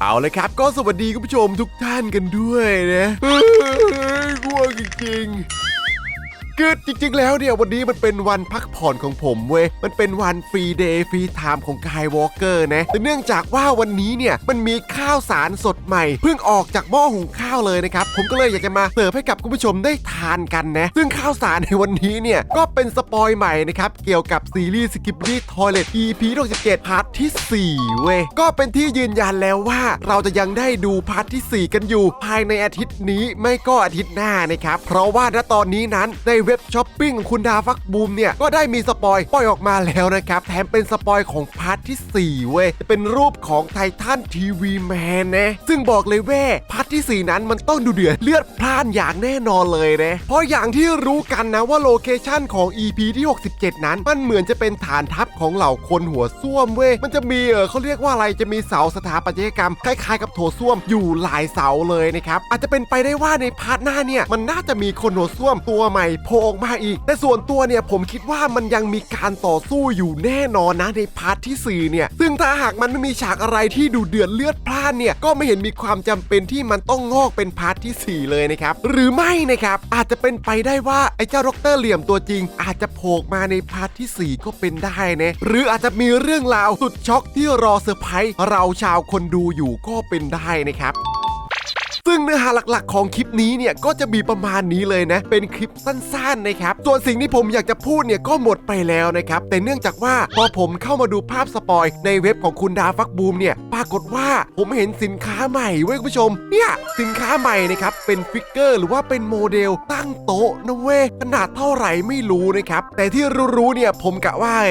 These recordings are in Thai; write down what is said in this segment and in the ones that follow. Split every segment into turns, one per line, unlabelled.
เอาเลยครับ ก็สวัสดีคุณผู้ชมทุกท่านกันด้วยนะเฮ้ยง่วงจริงๆ คือจริง ๆ แล้วเนี่ยวันนี้มันเป็นวันพักผ่อนของผมเว้ย มันเป็นวันฟรีเดย์ฟรีไทม์ของกายวอล์กเกอร์นะ แต่เนื่องจากว่าวันนี้เนี่ยมันมีข้าวสารสดใหม่ เพิ่งออกจากหม้อหุงข้าวเลยนะครับ ผมก็เลยอยากจะมาเสิร์ฟให้กับคุณผู้ชมได้ทานกันนะ ซึ่งข้าวสารในวันนี้เนี่ยก็เป็นสปอยใหม่นะครับ เกี่ยวกับซีรีส์ Skibidi Toilet EP 67พาร์ทที่ 4 เว้ย ก็เป็นที่ยืนยันแล้วว่าเราจะยังได้ดูพาร์ทที่ 4 กันอยู่ ภายในอาทิตย์นี้ไม่ก็อาทิตย์หน้านะครับ เพราะว่าณตอนนี้นั้นในเว็บช้อปปิ้งของคุณดาฟักบูมเนี่ย ก็ได้มีสปอยปล่อยออกมาแล้วนะครับ แถมเป็นสปอยของพาร์ทที่ 4 เว้ย จะเป็นรูปของไททันทีวีแมนนะ ซึ่งบอกเลยเว่าพาร์ทที่ 4 นั้นมันต้องดูเดือดเลือดพล่านอย่างแน่นอนเลยนะ เพราะอย่างที่รู้กันนะว่าโลเคชั่นของ EP ที่ 67 นั้น มันเหมือนจะเป็นฐานทัพของเหล่าคนหัวส้วมเว้ยมันจะมีเออเขาเรียกว่าอะไรจะมีเสาสถาปัตยกรรมคล้ายๆ กับโถส้วมอยู่หลายเสาเลยนะครับอาจจะเป็นไปได้ว่าในพาร์ทหน้าเนี่ยมันน่าจะมีคนหัวส้วมตัวใหม่โผล่ออกมาอีก แต่ส่วนตัวเนี่ยผมคิดว่ามันยังมีการต่อสู้อยู่แน่นอนนะในพาร์ทที่ 4 เนี่ย ซึ่งถ้าหากมันไม่มีฉากอะไรที่ดูเดือดเลือดพล่านเนี่ย ก็ไม่เห็นมีความจำเป็นที่มันต้องงอกเป็นพาร์ทที่ 4 เลยนะครับ หรือไม่นะครับ อาจจะเป็นไปได้ว่าไอ้เจ้าด็อกเตอร์เหลี่ยมตัวจริง อาจจะโผล่มาในพาร์ทที่ 4 ก็เป็นได้นะหรืออาจจะมีเรื่องราวสุดช็อกที่รอเซอร์ไพรส์เราชาวคนดูอยู่ก็เป็นได้นะครับ ซึ่งเนื้อหาหลักๆ ของคลิปนี้เนี่ยก็จะมีประมาณนี้เลยนะ เป็นคลิปสั้นๆนะครับส่วนสิ่งที่ผมอยากจะพูดเนี่ยก็หมดไปแล้วนะครับแต่เนื่องจากว่าพอผมเข้ามาดูภาพสปอยในเว็บของคุณดาฟักบูมเนี่ยปรากฏว่าผมเห็นสินค้าใหม่เว้ยคุณผู้ชมเนี่ยสินค้าใหม่นะครับเป็นฟิกเกอร์หรือว่าเป็นโมเดลตั้งโต๊ะนะเว้ยขนาดเท่าไหร่ไม่รู้นะครับแต่ที่รู้ๆเนี่ยผมกะว่าแหม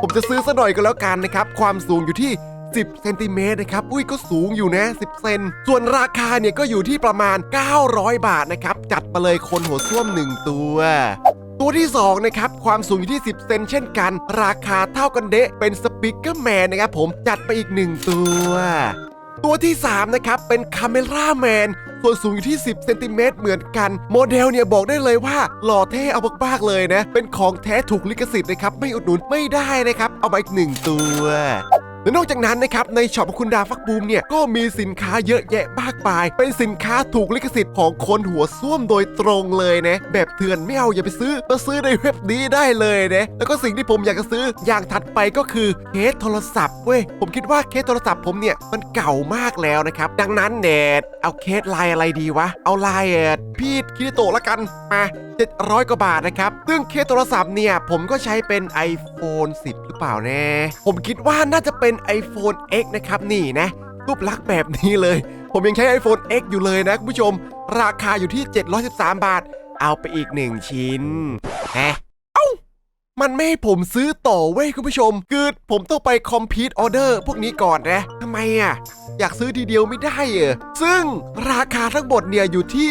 ผมจะซื้อซะหน่อยก็แล้วกันนะครับ ความสูงอยู่ที่ 10เซนติเมตรนะครับ อุ้ยก็สูงอยู่นะ 10 เซน ส่วนราคาเนี่ยก็อยู่ที่ประมาณ 900 บาทนะครับ จัดมาเลยคนหัวส้วม 1 ตัว ตัวที่ 2 นะครับ ความสูงอยู่ที่ 10 เซนเช่นกัน ราคาเท่ากันเดะ เป็นสปิเกอร์แมนนะครับผม จัดไปอีก 1 ตัว ตัวที่ 3 นะครับ เป็นคาเมล่าแมนส่วนสูงอยู่ที่ 10 เซนติเมตรเหมือนกัน โมเดลเนี่ยบอกได้เลยว่า หล่อเท่เอามากๆเลยนะ เป็นของแท้ถูกลิขสิทธิ์นะครับ ไม่อุดหนุนไม่ได้นะครับ เอามาอีกหนึ่งตัว และนอกจากนั้นนะครับในช็อปของคุณดาฟักบูมเนี่ยก็มีสินค้าเยอะแยะมากมาย เป็นสินค้าถูกลิขสิทธิ์ของคนหัวส้วมโดยตรงเลยนะแบบเถื่อนไม่เอาอย่าไปซื้อมาซื้อในเว็บนี้ได้เลยนะแล้วก็สิ่งที่ผมอยากจะซื้ออย่างถัดไปก็คือเคสโทรศัพท์เว้ยผมคิดว่าเคสโทรศัพท์ผมเนี่ยมันเก่ามากแล้วนะครับดังนั้นเน็ตเอาเคสลายอะไรดีวะเอาลายพี่คิริโตะละกันมา700 กว่าบาทนะครับ ซึ่งเคสโทรศัพท์เนี่ย ผมก็ใช้เป็น iPhone 10 หรือเปล่าแน่ผมคิดว่าน่าจะเป็น iPhone X นะครับ นี่นะ รูปลักษณ์แบบนี้เลย ผมยังใช้ iPhone X อยู่เลยนะคุณผู้ชม ราคาอยู่ที่ 713 บาท เอาไปอีก 1 ชิ้นแฮะมันไม่ให้ผมซื้อต่อเว้ยคุณผู้ชม คือผมต้องไปคอมพิวต์ออเดอร์พวกนี้ก่อนนะทำไมอะ อยากซื้อทีเดียวไม่ได้เหรอซึ่งราคาทั้งหมดเนี่ยอยู่ที่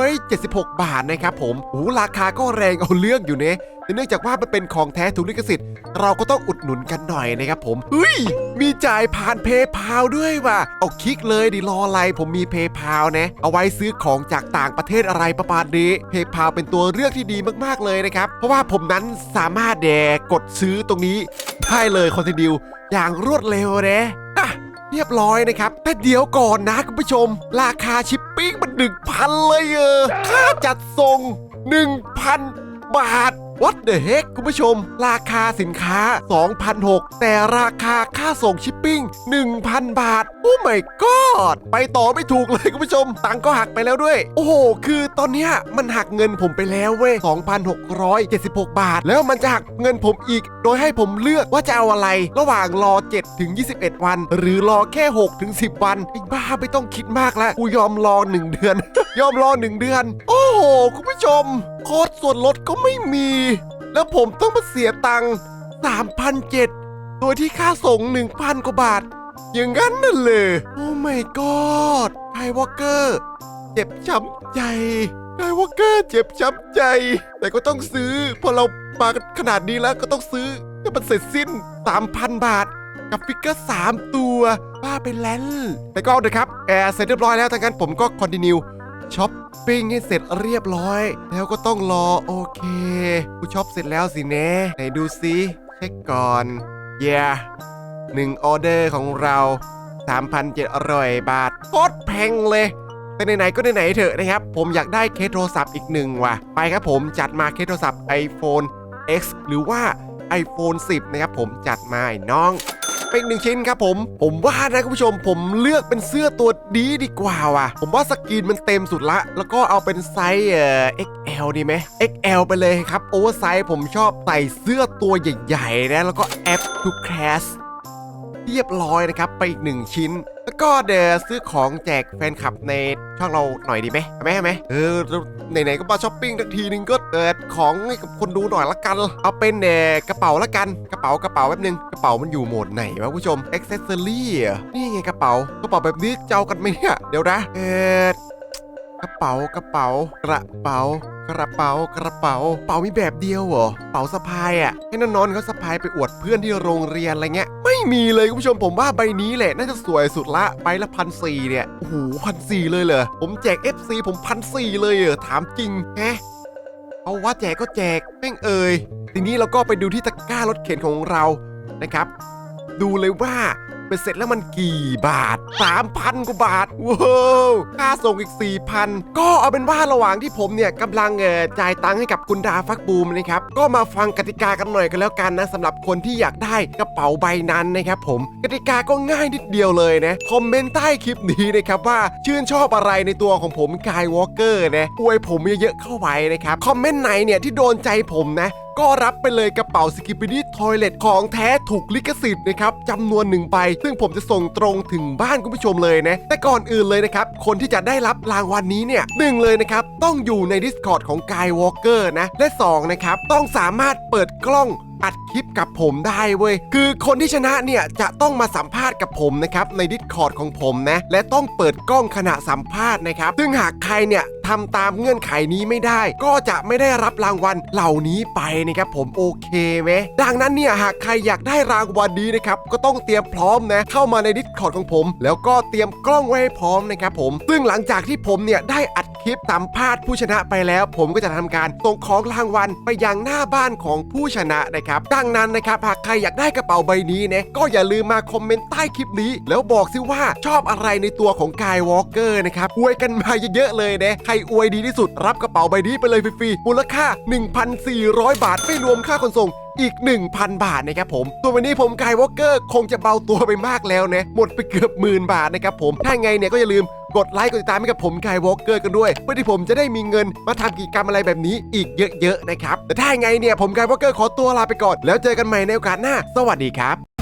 2,676 บาทนะครับผมโอ้ราคาก็แรงเอาเรื่องอยู่เนี่ยเนื่องจากว่ามันเป็นของแท้ถูกลิขสิทธิ์ เราก็ต้องอุดหนุนกันหน่อยนะครับผมเฮ้ย มีจ่ายผ่านเพย์พาด้วยว่ะ เอาคลิกเลยดิรออะไรผมมีเพย์พานะ เอาไว้ซื้อของจากต่างประเทศอะไรประมาณนี้เพย์พาเป็นตัวเลือกที่ดีมากๆเลยนะครับ เพราะว่าผมนั้นสามารถแดกกดซื้อตรงนี้ได้เลยคอนติดิวอย่างรวดเร็วนะอะ เรียบร้อยนะครับ แต่เดี๋ยวก่อนนะคุณผู้ชม ราคาชิปปิ้งมันหนึ่งพันเลยเออค่าจัดส่ง1,000บาท What the heck คุณผู้ชม ราคาสินค้า2,600แต่ราคาค่าส่งชิปปิ้ง 1,000 บาท โอ้ my god ไปต่อไม่ถูกเลยคุณผู้ชม ตังค์ก็หักไปแล้วด้วย โอ้โห คือตอนเนี้ยมันหักเงินผมไปแล้วเว้ย 2,676 บาท แล้วมันจะหักเงินผมอีก โดยให้ผมเลือกว่าจะเอาอะไร ระหว่างรอ7ถึง21 วัน หรือรอแค่6ถึง10 วันไอ้บ้าไม่ต้องคิดมากแล้วกูยอมรอ1เดือน ยอมรอ1เดือน โอ้โห คุณผู้ชม โค้ดส่วนลดก็ไม่มี แล้วผมต้องมาเสียตังค์3,007โดยที่ค่าส่ง1,000กว่าบาท อย่างนั้นน่ะเลยโอ้ my god ไทวอเกอร์เจ็บช้ำใจไทวอเกอร์เจ็บช้ำใจ แต่ก็ต้องซื้อ พอเรามาขนาดนี้แล้วก็ต้องซื้อให้มันเสร็จสิ้น3,000บาทกับฟิกเกอร์ 3 ตัวบ้าไปแล้วแต่ก็เอาเถอะครับ แอร์เสร็จเรียบร้อยแล้วถ้างั้นผมก็คอนติเนีย ช้อปปิ้งให้เสร็จเรียบร้อย แล้วก็ต้องรอโอเค กูช็อปเสร็จแล้วสิน่ไหนดูซิเช็คก่อนเย่หนึ่งออเดอร์ของเรา 3,700 บาทโคตรแพงเลย แต่ไหนๆก็ไหนๆเถอะนะครับ ผมอยากได้เคสโทรศัพท์อีกหนึ่งว่ะ ไปครับผมจัดมาเคสโทรศัพท์ iPhone X หรือว่า iPhone 10 นะครับผมจัดมาไอ้น้อง เป็นอีกหนึ่งชิ้นครับผม ผมว่านะคุณผู้ชม ผมเลือกเป็นเสื้อตัวดีดีกว่าว่ะ ผมว่าสกรีนมันเต็มสุดละ แล้วก็เอาเป็นไซส์เอ่อ XL ดีไหม XL ไปเลยครับโอเวอร์ไซส์ผมชอบใส่เสื้อตัวใหญ่ๆนะแล้วก็แอปทุกแคสเรียบร้อยนะครับ ไปอีกหนึ่งชิ้น แล้วก็เดี๋ยวซื้อของแจกแฟนคลับในช่องเราหน่อยดีไหมไหมไหมเออไหนๆก็มาช้อปปิ้งทักทีนึงก็เปิดของให้กับคนดูหน่อยละกัน เอาเป็นเอ่อกระเป๋าละกันกระเป๋ากระเป๋าแป๊บนึงกระเป๋ามันอยู่โหมดไหนวะคุณผู้ชม accessory อ่นี่ไงกระเป๋ากระเป๋าแบบนี้เจะเอากันไหมเนี่ยเดี๋ยวนะเออกระเป๋ากระเป๋ากระเป๋า กระเป๋ากระเป๋า เป๋ามีแบบเดียวเหรอ เป๋าสะพายอะ ให้น้องๆเขาสะพายไปอวดเพื่อนที่โรงเรียนอะไรเงี้ย ไม่มีเลยคุณผู้ชมผมว่าใบนี้แหละน่าจะสวยสุดละใบละพันสี่เนี่ย โอ้โหพันสี่เลยเหรอ ผมแจก FC ผมพันสี่เลยเหรอ ถามจริงแฮะเอาว่าแจกก็แจกแม่งเอ่ยทีนี้เราก็ไปดูที่ตะกร้ารถเข็นของเรานะครับ ดูเลยว่า เป็นเสร็จแล้วมันกี่บาท 3,000 กว่าบาทว้าวค่าส่งอีก 4,000 ก็เอาเป็นว่าระหว่างที่ผมเนี่ยกำลังเอ่อจ่ายตังค์ให้กับคุณดาฟักบูมนะครับ ก็มาฟังกติกากันหน่อยกันแล้วกันนะสำหรับคนที่อยากได้กระเป๋าใบนั้นนะครับผมกติกาก็ง่ายนิดเดียวเลยนะ คอมเมนต์ใต้คลิปนี้นะครับว่าชื่นชอบอะไรในตัวของผมกายวอลเกอร์นะอวยผมเยอะๆเข้าไว้นะครับ คอมเมนต์ไหนเนี่ยที่โดนใจผมนะ ก็รับไปเลยกระเป๋าสกิป i ดี้ทอยเลตของแท้ถูกลิขสิทธิ์นะครับจำนวนหนึ่งใบซึ่งผมจะส่งตรงถึงบ้านคุณผู้ชมเลยนะ แต่ก่อนอื่นเลยนะครับ คนที่จะได้รับรางวัลนี้เนี่ยหนึ่งเลยนะครับ ต้องอยู่ใน Discord ของ Guy Walker นะ และ 2 นะครับ ต้องสามารถเปิดกล้องอัดคลิปกับผมได้เว้ย คือคนที่ชนะเนี่ย จะต้องมาสัมภาษณ์กับผมนะครับ ใน Discord ของผมนะ และต้องเปิดกล้องขณะสัมภาษณ์นะครับ ซึ่งหากใครเนี่ย ทำตามเงื่อนไขนี้ไม่ได้ ก็จะไม่ได้รับรางวัลเหล่านี้ไปนะครับผมโอเคไหมดังนั้นเนี่ยหากใครอยากได้รางวัลนี้นะครับก็ต้องเตรียมพร้อมนะเข้ามาใน Discord ของผม แล้วก็เตรียมกล้องไว้ให้พร้อมนะครับผม ซึ่งหลังจากที่ผมเนี่ยได้อัด ลิปสัมภาษณ์ผู้ชนะไปแล้ว ผมก็จะทำการส่งของรางวัลไปยังหน้าบ้านของผู้ชนะนะครับ ดังนั้นนะครับหากใครอยากได้กระเป๋าใบนี้นะก็อย่าลืมมาคอมเมนต์ใต้คลิปนี้ แล้วบอกสิว่าชอบอะไรในตัวของกายวอล์กเกอร์นะครับอวยกันมาเยอะๆเลยนะใครอวยดีที่สุดรับกระเป๋าใบนี้ไปเลยฟรีๆมูลค่า 1,400 บาทไม่รวมค่าขนส่งอีก 1,000 บาทนะครับผม ตัววันนี้ผมกายวอลเกอร์ คงจะเบาตัวไปมากแล้วนะ หมดไปเกือบหมื่นบาทนะครับผม ถ้าไงเนี่ยก็อย่าลืม กดไลค์กดติดตามให้กับผมกายวอลเกอร์กันด้วย เพื่อที่ผมจะได้มีเงินมาทำกิจกรรมอะไรแบบนี้อีกเยอะๆนะครับแต่ถ้าไงเนี่ยผมกายวอลเกอร์ขอตัวลาไปก่อน แล้วเจอกันใหม่ในโอกาสหน้า สวัสดีครับ